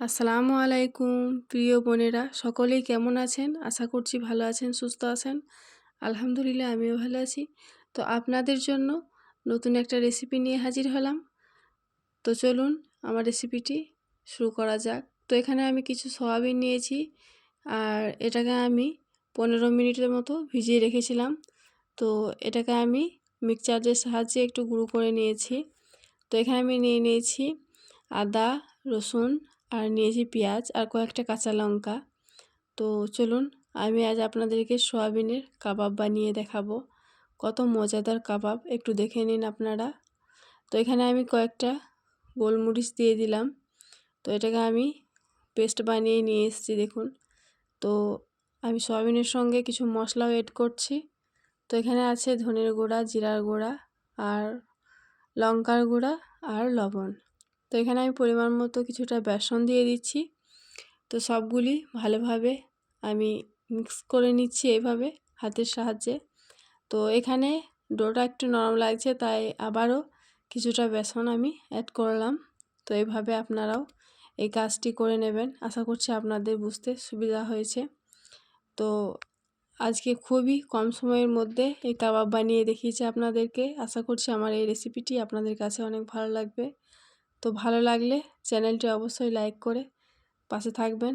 আসসালামু আলাইকুম, প্রিয় বোনেরা। সকলেই কেমন আছেন? আশা করছি ভালো আছেন, সুস্থ আছেন। আলহামদুলিল্লাহ, আমিও ভালো আছি। তো আপনাদের জন্য নতুন একটা রেসিপি নিয়ে হাজির হলাম। তো চলুন, আমার রেসিপিটি শুরু করা যাক। তো এখানে আমি কিছু সয়াবিন নিয়েছি আর এটাকে আমি পনেরো মিনিটের মতো ভিজিয়ে রেখেছিলাম। তো এটাকে আমি মিক্সচারের সাহায্যে একটু গুঁড়ো করে নিয়েছি। তো এখানে আমি নিয়ে নিয়েছি আদা, রসুন আর নিয়েছি পেঁয়াজ আর কয়েকটা কাঁচা লঙ্কা। তো চলুন, আমি আজ আপনাদেরকে সোয়াবিনের কাবাব বানিয়ে দেখাবো। কত মজাদার কাবাব, একটু দেখে নিন আপনারা। তো এখানে আমি কয়েকটা গোলমরিচ দিয়ে দিলাম। তো এটাকে আমি পেস্ট বানিয়ে নিয়ে এসেছি, দেখুন। তো আমি সয়াবিনের সঙ্গে কিছু মশলাও এড করছি। তো এখানে আছে ধনের গুঁড়া, জিরার গুঁড়া আর লঙ্কার গুঁড়া আর লবণ। তো এখানে আমি পরিমাণ মতো কিছুটা বেসন দিয়ে দিচ্ছি। তো সবগুলি ভালোভাবে আমি মিক্স করে নিচ্ছি এইভাবে হাতের সাহায্যে। তো এখানে ডোটা একটু নরম লাগছে, তাই আবারও কিছুটা বেসন আমি অ্যাড করলাম। তো এইভাবে আপনারাও এই কাজটি করে নেবেন। আশা করছি আপনাদের বুঝতে সুবিধা হয়েছে। তো আজকে খুবই কম সময়ের মধ্যে এই কাবাব বানিয়ে দেখিয়েছি আপনাদেরকে। আশা করছি আমার এই রেসিপিটি আপনাদের কাছে অনেক ভালো লাগবে। তো ভালো লাগলে চ্যানেলটি অবশ্যই লাইক করে পাশে থাকবেন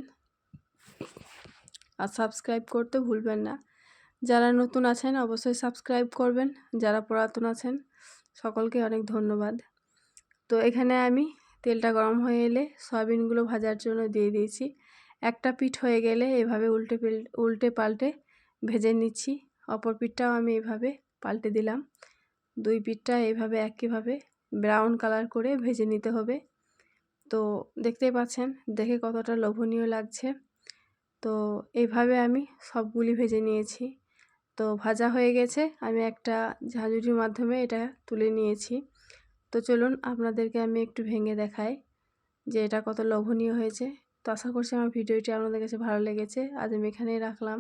আর সাবস্ক্রাইব করতে ভুলবেন না। যারা নতুন আছেন অবশ্যই সাবস্ক্রাইব করবেন, যারা পুরাতন আছেন সকলকে অনেক ধন্যবাদ। তো এখানে আমি তেলটা গরম হয়ে এলে সয়াবিনগুলো ভাজার জন্য দিয়ে দিয়েছি। একটা পিঠ হয়ে গেলে এভাবে উল্টে উল্টে পাল্টে ভেজে নিচ্ছি। অপর পিঠটাও আমি এভাবে পাল্টে দিলাম। দুই পিঠটা এইভাবে একইভাবে ব্রাউন কালার করে ভেজে নিতে হবে। তো দেখতেই পাচ্ছেন, দেখে কতটা লোভনীয় লাগছে। তো এইভাবে আমি সবগুলি ভেজে নিয়েছি। তো ভাজা হয়ে গেছে, আমি একটা ঝাঁঝুরির মাধ্যমে এটা তুলে নিয়েছি। তো চলুন আপনাদেরকে আমি একটু ভেঙে দেখাই যে এটা কত লোভনীয় হয়েছে। তো আশা করছি আমার ভিডিওটি আপনাদের কাছে ভালো লেগেছে। আজ আমি এখানেই রাখলাম।